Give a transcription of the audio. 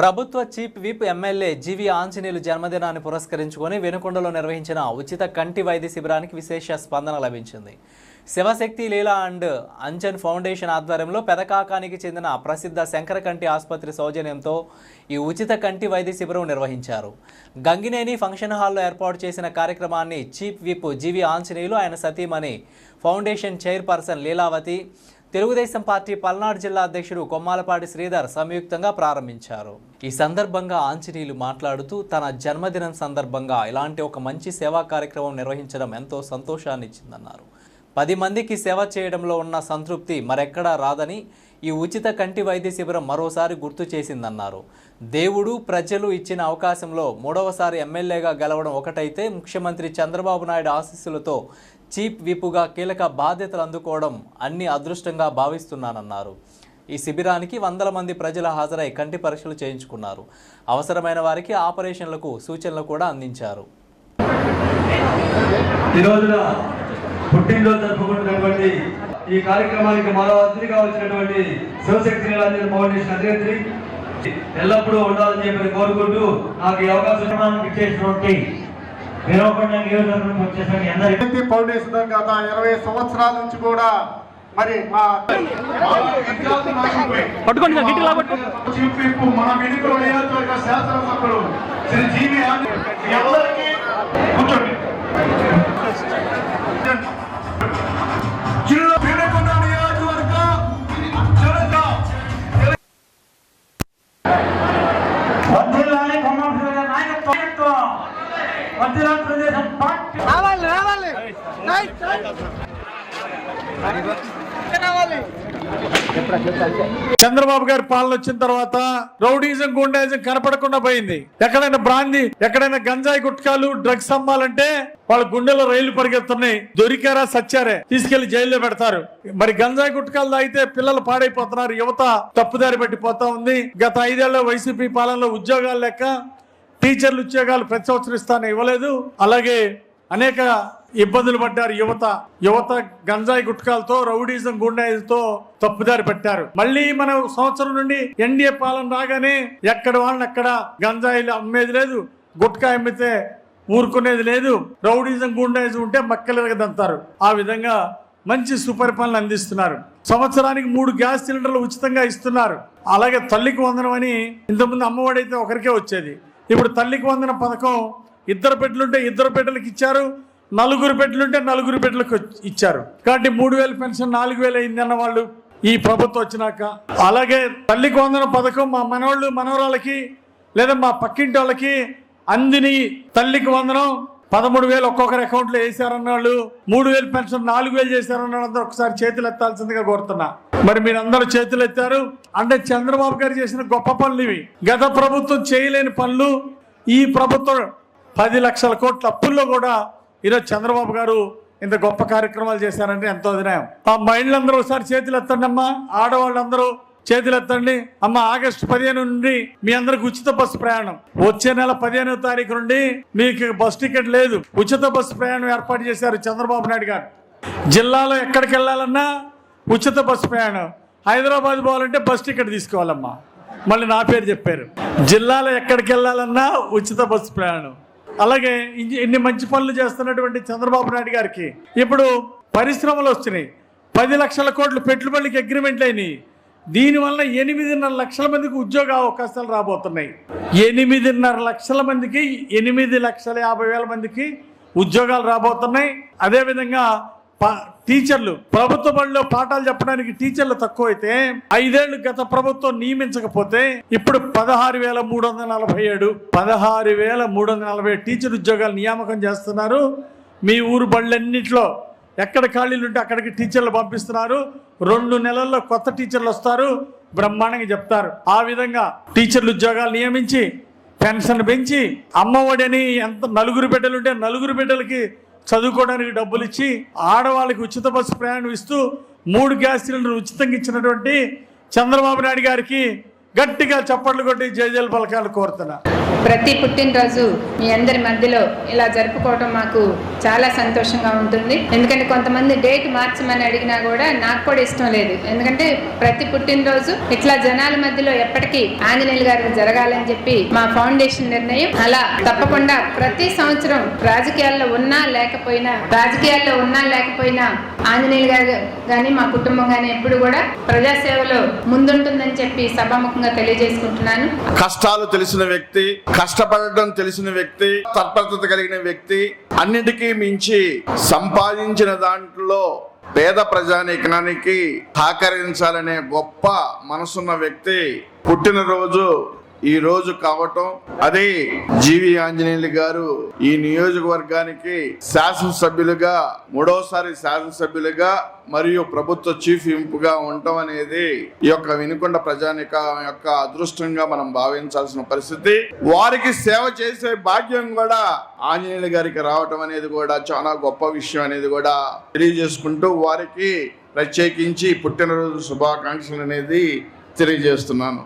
ప్రభుత్వ chief whip MLA G V Anjaneyulu జన్మదినాన్ని పురస్కరించుకొని వెనుకొండలో నిర్వహించిన ఉచిత కంటి వైద్య శిబిరానికి విశేష స్పందన లభించింది. శివశక్తి లీలా అండ్ అంజన్ ఫౌండేషన్ ఆధ్వర్యంలో పెదకాకానికి చెందిన ప్రసిద్ధ శంకర కంటి ఆసుపత్రి సౌజన్యంతో ఈ ఉచిత కంటి వైద్య శిబిరం నిర్వహించారు. గంగినేని ఫంక్షన్ హాల్లో ఏర్పాటు చేసిన కార్యక్రమాన్ని చీఫ్ విప్ జీవి ఆంజనేయులు ఆయన సతీమణి foundation chairperson Leelavathi Telugu Desam party Palnadu జిల్లా అధ్యక్షుడు కొమ్మాలపాటి శ్రీధర్ సంయుక్తంగా ప్రారంభించారు. ఈ సందర్భంగా ఆంజనేయులు మాట్లాడుతూ తన జన్మదినం సందర్భంగా ఇలాంటి ఒక మంచి సేవా కార్యక్రమం నిర్వహించడం ఎంతో సంతోషాన్ని ఇచ్చిందన్నారు పది మందికి సేవ చేయడంలో ఉన్న సంతృప్తి మరెక్కడా రాదని ఈ ఉచిత కంటి వైద్య శిబిరం మరోసారి గుర్తు చేసిందన్నారు. దేవుడు ప్రజలు ఇచ్చిన అవకాశంలో మూడవసారి ఎమ్మెల్యేగా గెలవడం ఒకటైతే ముఖ్యమంత్రి చంద్రబాబు నాయుడు ఆశీస్సులతో చీఫ్ విపుగా కీలక బాధ్యతలు అందుకోవడం అన్ని అదృష్టంగా భావిస్తున్నానన్నారు. ఈ శిబిరానికి వందల మంది ప్రజల హాజరై కంటి పరీక్షలు చేయించుకున్నారు. అవసరమైన వారికి ఆపరేషన్లకు సూచనలు కూడా అందించారు. ఈ పుట్టినరోజు జరుపుకుంటున్నటువంటి ఈ కార్యక్రమానికి మరో అతిథిగా వచ్చినటువంటి శివశక్తి నీలాంజన ఫౌండేషన్ అధినేత్రి ఎల్లప్పుడూ ఉండాలని చెప్పి కోరుకుంటూ నాకు ఈ అవకాశం కార్యక్రమానికి ఇచ్చేసినటువంటి ఫౌండేషన్ గత ఇరవై సంవత్సరాల నుంచి కూడా మరి మా పట్టుకోండి చీఫ్ విప్ మన మెడికల్ నియోజకవర్గ శాసనసభ్యులు శ్రీ జీవి అందరికీ కూర్చోండి. చంద్రబాబు గారి పాలన వచ్చిన తర్వాత రౌడీజం గుండాయిజం కనపడకుండా పోయింది. ఎక్కడైనా బ్రాంది ఎక్కడైనా గంజాయి గుట్కాలు డ్రగ్స్ అమ్మాలంటే వాళ్ళ గుండెలో రైళ్ళు పరిగెత్తున్నాయి. దొరికారా సచ్చారే తీసుకెళ్ళి జైల్లో పెడతారు. మరి గంజాయి గుట్కాలు తాగితే పిల్లలు పాడైపోతున్నారు యువత తప్పుదారి పట్టిపోతా ఉంది. గత ఐదేళ్ళ వైసీపీ పాలనలో ఉద్యోగాలు లెక్క టీచర్లు ఉద్యోగాలు ప్రతి సంవత్సరం ఇస్తాను ఇవ్వలేదు. అలాగే అనేక ఇబ్బందులు పడ్డారు యువత. యువత గంజాయి గుట్కాలతో రౌడీజం గుండాయిలతో తప్పుదారి పట్టారు. మళ్ళీ మన సంవత్సరం నుండి ఎన్డీఏ పాలన రాగానే ఎక్కడ వాళ్ళని అక్కడ గంజాయిలు అమ్మేది లేదు గుట్కా అమ్మితే ఊరుకునేది లేదు రౌడీజం గుండాయిజం ఉంటే మక్కలెరగదంతారు ఆ విధంగా మంచి సుపరిపాలన అందిస్తున్నారు. సంవత్సరానికి మూడు గ్యాస్ సిలిండర్లు ఉచితంగా ఇస్తున్నారు. అలాగే తల్లికి వందనం అని ఇంతకుముందు అమ్మఒడి అయితే ఒకరికే వచ్చేది. ఇప్పుడు తల్లికి వందన పథకం ఇద్దరు బిడ్డలుంటే ఇద్దరు బిడ్డలకు ఇచ్చారు నలుగురు బిడ్డలుంటే నలుగురు బిడ్డలకు ఇచ్చారు. కాబట్టి మూడు వేల పెన్షన్ నాలుగు వేలు అయింది అన్న వాళ్ళు ఈ ప్రభుత్వం వచ్చినాక. అలాగే తల్లికి వందన పథకం మా మనవాళ్ళు మనవరాలకి లేదా మా పక్కింటి వాళ్ళకి అందిని తల్లికి వందనం. పదమూడు వేలు ఒక్కొక్కరి అకౌంట్లో వేసారన్న వాళ్ళు మూడు వేలు పెన్షన్ నాలుగు వేలు చేశారన్న వాళ్ళందరూ ఒకసారి చేతులు ఎత్తాల్సిందిగా కోరుతున్నా. మరి మీరందరూ చేతులు ఎత్తారు. అంటే చంద్రబాబు గారు చేసిన గొప్ప పనులు ఇవి. గత ప్రభుత్వం చేయలేని పనులు ఈ ప్రభుత్వం పది లక్షల కోట్ల అప్పుల్లో కూడా ఈరోజు చంద్రబాబు గారు ఇంత గొప్ప కార్యక్రమాలు చేశారంటే ఎంతో అధినాయం ఆ మహిళలందరూ ఒకసారి చేతులు ఎత్తండి అమ్మా ఆడవాళ్ళందరూ చేతులెత్తండి. అమ్మ ఆగస్టు పదిహేను నుండి మీ అందరికి ఉచిత బస్సు ప్రయాణం. వచ్చే నెల పదిహేనవ తారీఖు నుండి మీకు బస్ టికెట్ లేదు. ఉచిత బస్సు ప్రయాణం ఏర్పాటు చేశారు చంద్రబాబు నాయుడు గారు. జిల్లాలో ఎక్కడికి వెళ్ళాలన్నా ఉచిత బస్సు ప్రయాణం. హైదరాబాద్ పోవాలంటే బస్ టికెట్ తీసుకోవాలమ్మా. మళ్ళీ నా పేరు చెప్పారు. జిల్లాలో ఎక్కడికి వెళ్ళాలన్నా ఉచిత బస్సు ప్రయాణం. అలాగే ఇన్ని- మంచి పనులు చేస్తున్నటువంటి చంద్రబాబు నాయుడు గారికి ఇప్పుడు పరిశ్రమలు వస్తున్నాయి. పది లక్షల కోట్లు పెట్టుబడికి అగ్రిమెంట్లు అయినాయి. దీనివల్ల ఎనిమిదిన్నర లక్షల మందికి ఉద్యోగ అవకాశాలు రాబోతున్నాయి. ఎనిమిదిన్నర లక్షల మందికి ఎనిమిది లక్షల యాభై వేల మందికి ఉద్యోగాలు రాబోతున్నాయి. అదేవిధంగా టీచర్లు ప్రభుత్వ బడిలో పాఠాలు చెప్పడానికి టీచర్లు తక్కువైతే ఐదేళ్ళు గత ప్రభుత్వం నియమించకపోతే ఇప్పుడు పదహారు వేల మూడు వందల నలభై ఏడు పదహారు వేల మూడు వందల నలభై టీచర్ ఉద్యోగాలు నియామకం చేస్తున్నారు. మీ ఊరు బళ్ళన్నింటిలో ఎక్కడ ఖాళీలు ఉంటే అక్కడికి టీచర్లు పంపిస్తున్నారు. రెండు నెలల్లో కొత్త టీచర్లు వస్తారు. బ్రహ్మాండంగా చెప్తారు. ఆ విధంగా టీచర్లు ఉద్యోగాలు నియమించి పెన్షన్ పెంచి అమ్మఒడని ఎంత నలుగురు బిడ్డలుంటే నలుగురు బిడ్డలకి చదువుకోవడానికి డబ్బులు ఇచ్చి ఆడవాళ్ళకి ఉచిత బస్సు ప్రయాణం ఇస్తూ మూడు గ్యాస్ సిలిండర్ ఉచితంగా ఇచ్చినటువంటి చంద్రబాబు నాయుడు గారికి గట్టిగా చప్పట్లు కొట్టి జయజల పలకాలు కోరుతున్నా. ప్రతి పుట్టినరోజు మీ అందరి మధ్యలో ఇలా జరుపుకోవటం మాకు చాలా సంతోషంగా ఉంటుంది. ఎందుకంటే కొంతమంది డేట్ మార్చమని అడిగినా కూడా నాకు కూడా ఇష్టం లేదు. ఎందుకంటే ప్రతి పుట్టినరోజు ఇట్లా జనాల మధ్యలో ఎప్పటికీ ఆంజనేయులు గారికి జరగాలని చెప్పి మా ఫౌండేషన్ నిర్ణయం. అలా తప్పకుండా ప్రతి సంవత్సరం రాజకీయాల్లో ఉన్నా లేకపోయినా రాజకీయాల్లో ఉన్నా లేకపోయినా ఆంజనేయులు గారు కానీ మా కుటుంబం కానీ ఎప్పుడు కూడా ప్రజాసేవలో ముందుంటుందని చెప్పి సభాముఖంగా తెలియజేసుకుంటున్నాను. కష్టాలు తెలిసిన వ్యక్తి కష్టపడటం తెలిసిన వ్యక్తి తత్పరత కలిగిన వ్యక్తి అన్నిటికీ మించి సంపాదించిన దాంట్లో పేద ప్రజానీకానికి సహకరించాలనే గొప్ప మనసున్న వ్యక్తి పుట్టినరోజు ఈ రోజు కావటం అది జీవి ఆంజనేయులు గారు ఈ నియోజకవర్గానికి శాసనసభ్యులుగా మూడోసారి శాసనసభ్యులుగా మరియు ప్రభుత్వ చీఫ్ వింపుగా ఉండటం అనేది ఈ యొక్క వినుకొండ ప్రజానిక యొక్క అదృష్టంగా మనం భావించాల్సిన పరిస్థితి. వారికి సేవ చేసే భాగ్యం కూడా ఆంజనేయులు గారికి రావటం అనేది కూడా చాలా గొప్ప విషయం అనేది కూడా తెలియజేసుకుంటూ వారికి ప్రత్యేకించి పుట్టినరోజు శుభాకాంక్షలు అనేది తెలియజేస్తున్నాను.